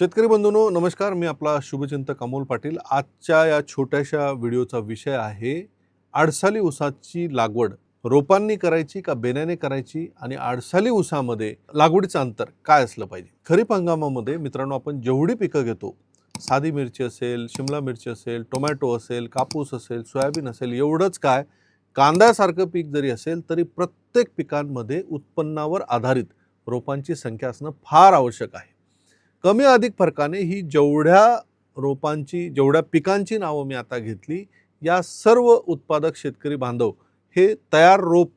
शेतकरी बंधूंनो नमस्कार. मी आपला शुभचिंतक अमोल पाटील. आजच्या या छोट्याशा व्हिडिओचा विषय आहे आडसाली ऊसाची लागवड. रोपांनी करायची का बेण्याने करायची आणि आडसाली ऊसामध्ये लागवडीचं अंतर काय असलं पाहिजे? खरीप हंगामामध्ये मित्रांनो आपण जेवढी पिकं घेतो साधी मिरची असेल शिमला मिरची असेल टोमॅटो असेल कापूस असेल सोयाबीन असेल एवढंच काय कांद्यासारखं पीक जरी असेल तरी प्रत्येक पिकांमध्ये उत्पन्नावर आधारित रोपांची संख्या असणं फार आवश्यक आहे. कमी अधिक फरकाने ही जेवढ्या रोपांची जेवढ्या पिकांची नावं मी आता घेतली या सर्व उत्पादक शेतकरी बांधव हे तयार रोप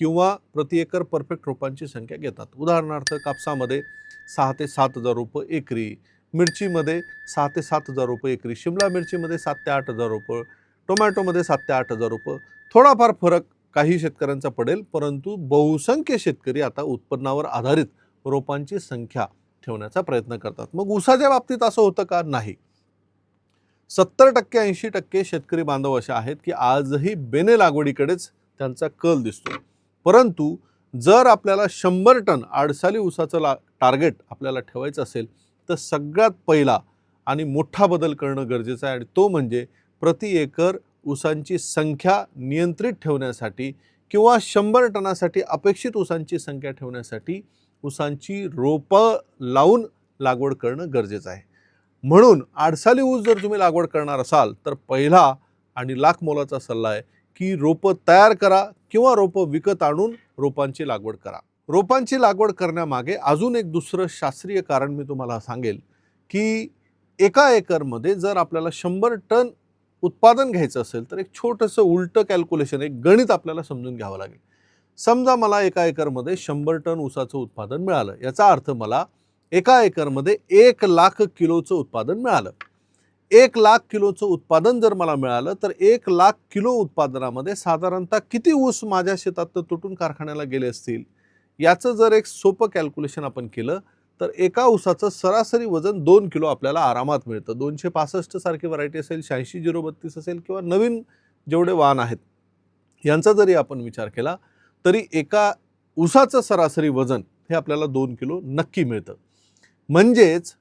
किंवा प्रति एकर परफेक्ट रोपांची संख्या घेतात. उदाहरणार्थ कापसामध्ये सहा ते सात हजार रोपं एकरी मिरचीमध्ये सहा ते सात हजार रुपये एकरी शिमला मिरचीमध्ये सात ते आठ हजार रुपये टोमॅटोमध्ये सात ते आठ हजार रुपये थोडाफार फरक काही शेतकऱ्यांचा पडेल परंतु बहुसंख्य शेतकरी आता उत्पन्नावर आधारित रोपांची संख्या ठेवण्याचा प्रयत्न करतात. मग ऊसाच्या बाबतीत असं होतं का? नाही. सत्तर टक्के ऐंशी टक्के शेतकरी बांधव असे आहेत की आजही बेने लागवडीकडेच त्यांचा कल दिसतो परंतु जर आपल्याला शंभर टन आडसाली ऊसाचं ला टार्गेट आपल्याला ठेवायचं असेल तर सगळ्यात पहिला आणि मोठा बदल करणं गरजेचं आहे आणि तो म्हणजे प्रति एकर ऊसांची संख्या नियंत्रित ठेवण्यासाठी किंवा शंभर टनासाठी अपेक्षित ऊसांची संख्या ठेवण्यासाठी ऊसांची रोपं लावून लागवड करणं गरजेचं आहे. म्हणून आडसाली ऊस जर तुम्ही लागवड करणार असाल तर पहिला आणि लाख मोलाचा सल्ला आहे की रोपं तयार करा किंवा रोपं विकत आणून रोपांची लागवड करा. रोपांची लागवड करण्यामागे अजून एक दुसरं शास्त्रीय कारण मी तुम्हाला सांगेल की एका एकरमध्ये जर आपल्याला शंभर टन उत्पादन घ्यायचं असेल तर एक छोटंसं उलटं कॅल्क्युलेशन एक गणित आपल्याला समजून घ्यावं लागेल. समजा मला एका एकरमध्ये शंभर टन ऊसाचं उत्पादन मिळालं याचा अर्थ मला एका एकरमध्ये एक लाख किलोचं उत्पादन मिळालं. एक लाख किलोचं उत्पादन जर मला मिळालं तर एक लाख किलो उत्पादनामध्ये साधारणतः किती ऊस माझ्या शेतात तुटून कारखान्याला गेले असतील? याचं जर एक सोपं कॅल्क्युलेशन आपण केलं तर एका ऊसाचं सरासरी वजन दोन किलो आपल्याला आरामात मिळतं. दोनशे पासष्ट सारखी व्हरायटी असेल शहाऐंशी झिरो बत्तीस असेल किंवा नवीन जेवढे वाहन आहेत यांचा जरी आपण विचार केला तरी एका ऊसाचं सरासरी वजन हे आपल्याला दोन किलो नक्की मिळतं. म्हणजेच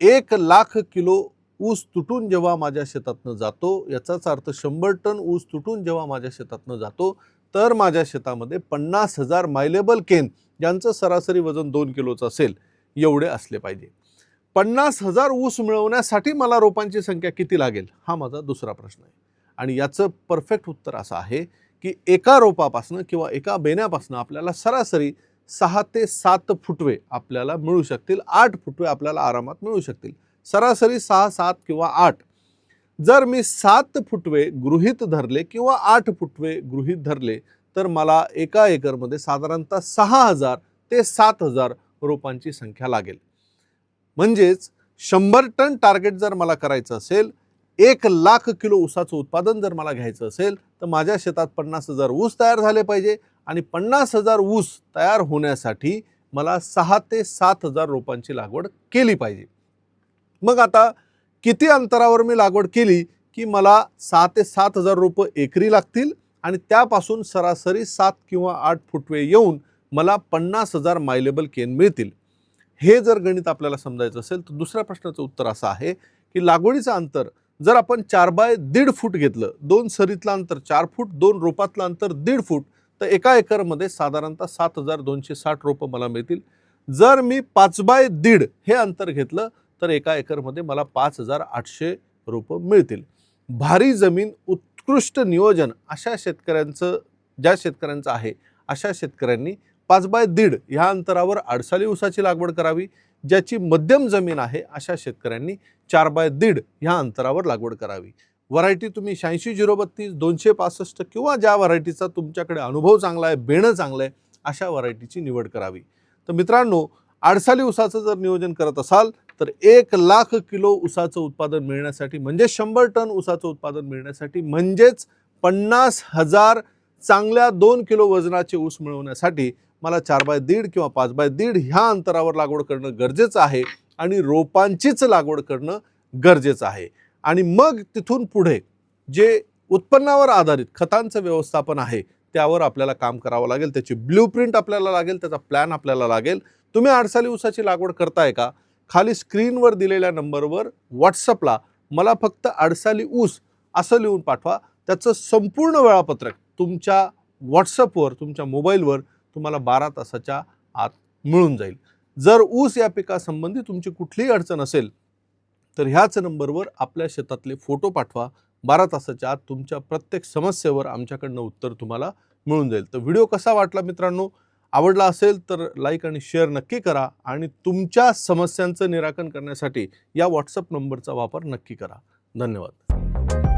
एक लाख किलो ऊस तुटून जेव्हा माझ्या शेतातनं जातो याचाच अर्थ शंभर टन ऊस तुटून जेव्हा माझ्या शेतातनं जातो तर माझ्या शेतामध्ये पन्नास हजार मायलेबल केन ज्यांचं सरासरी वजन दोन किलोचं असेल एवढे असले पाहिजे. पन्नास हजार ऊस मिळवण्यासाठी मला रोपांची संख्या किती लागेल? हा माझा दुसरा प्रश्न आहे. आणि याचं परफेक्ट उत्तर असं आहे की एका रोपापासनं किंवा एका बेण्यापासनं आपल्याला सरासरी सहा ते सात फुटवे आपल्याला मिळू शकतील. आठ फुटवे आपल्याला आरामात मिळू शकतील. सरासरी सहा सात किंवा आठ. जर मी सात फुटवे गृहीत धरले किंवा आठ फुटवे गृहीत धरले तर मला एका एकरमध्ये साधारणतः सहा हजार ते सात हजार रोपांची संख्या लागेल. म्हणजेच शंभर टन टार्गेट जर मला करायचं असेल एक लाख किलो ऊसाचं उत्पादन जर मला घ्यायचं असेल तर माझ्या शेतात पन्नास हजार ऊस तयार झाले पाहिजे आणि पन्नास हजार ऊस तयार होण्यासाठी मला सहा ते सात हजार रोपांची लागवड केली पाहिजे. मग आता किती अंतरावर मी लागवड केली की मला सहा ते सात हजार रोपं एकरी लागतील आणि त्यापासून सरासरी सात किंवा आठ फुटवे येऊन मला पन्नास हजार मायलेबल केन मिळतील. हे जर गणित आपल्याला समजायचं असेल तर दुसऱ्या प्रश्नाचं उत्तर असं आहे की लागवडीचं अंतर जर आपण चार बाय दीड फूट घेतलं दोन सरीतलं अंतर चार फूट दोन रोपातलं अंतर दीड फूट तर एका एकरमध्ये साधारणतः सात हजार दोनशे साठ रोपं मला मिळतील. जर मी पाच बाय दीड हे अंतर घेतलं तर एका एकरमध्ये मला पाच हजार आठशे रोपं मिळतील. भारी जमीन उत्कृष्ट नियोजन अशा शेतकऱ्यांचं ज्या शेतकऱ्यांचं आहे अशा शेतकऱ्यांनी पाच बाय दीड ह्या अंतरावर आडसाली ऊसाची लागवड करावी. ज्याची मध्यम जमीन आहे अशा शेतकऱ्यांनी चार बाय दीड ह्या अंतरावर लागवड करावी. व्हरायटी तुम्ही शहाऐंशी झिरो बत्तीस दोनशे पासष्ट किंवा ज्या व्हरायटीचा तुमच्याकडे अनुभव चांगला आहे बेणं चांगलं आहे अशा व्हरायटीची निवड करावी. तर मित्रांनो आडसाली ऊसाचं जर नियोजन करत असाल तर एक लाख किलो ऊसाचं उत्पादन मिळण्यासाठी म्हणजे शंभर टन ऊसाचं उत्पादन मिळण्यासाठी म्हणजेच पन्नास हजार चांगल्या दोन किलो वजनाचे ऊस मिळवण्यासाठी मला चार बाय दीड किंवा पाच बाय दीड ह्या अंतरावर लागवड करणं गरजेचं आहे आणि रोपांचीच लागवड करणं गरजेचं आहे. आणि मग तिथून पुढे जे उत्पन्नावर आधारित खतांचं व्यवस्थापन आहे त्यावर आपल्याला काम करावं लागेल. त्याची ब्ल्यू प्रिंट आपल्याला लागेल त्याचा प्लॅन आपल्याला लागेल. तुम्ही आडसाली ऊसाची लागवड करताय का? खाली स्क्रीनवर दिलेल्या नंबरवर व्हॉट्सअपला मला फक्त अडसाली ऊस असं लिहून पाठवा. त्याचं संपूर्ण वेळापत्रक तुमच्या व्हॉट्सअपवर तुमच्या मोबाईलवर तुम्हाला बारा तासाच्या आत मिळून जाईल. जर ऊस या पिकासंबंधी तुमची कुठलीही अडचण असेल तर ह्याच नंबरवर आपल्या शेतातले फोटो पाठवा. बारा तासाच्या आत तुमच्या प्रत्येक समस्येवर आमच्याकडनं उत्तर तुम्हाला मिळून जाईल. तर व्हिडिओ कसा वाटला मित्रांनो? आवडला असेल तर लाईक आणि शेअर नक्की करा आणि तुमच्या समस्यांचं निराकरण करण्यासाठी या व्हॉट्सअप नंबरचा वापर नक्की करा. धन्यवाद.